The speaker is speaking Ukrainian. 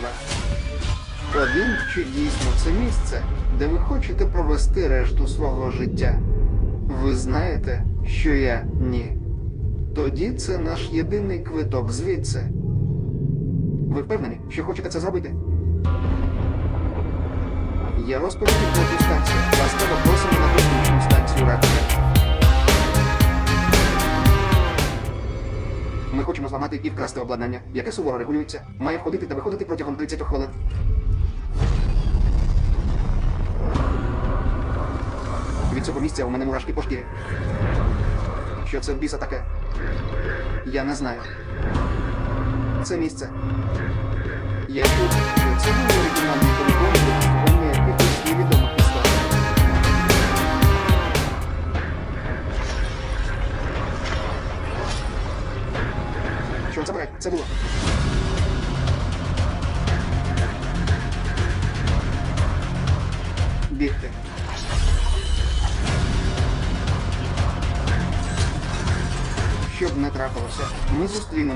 два. Один чи дійсно це місце, де ви хочете провести решту свого життя? Ви знаєте, що я ні. Тоді це наш єдиний квиток звідси. Ви впевнені, що хочете це зробити? Я розповідаю про ту хочемо зламати і вкрасти обладнання, яке суворо регулюється, має входити та виходити протягом 30 хвилин. Від цього місця у мене мурашки по шкірі. Що це в біса таке? Я не знаю. Це місце. Я чув, Чорт забирай, це було. Бігти. Щоб не трапилося, ми зустрінемо.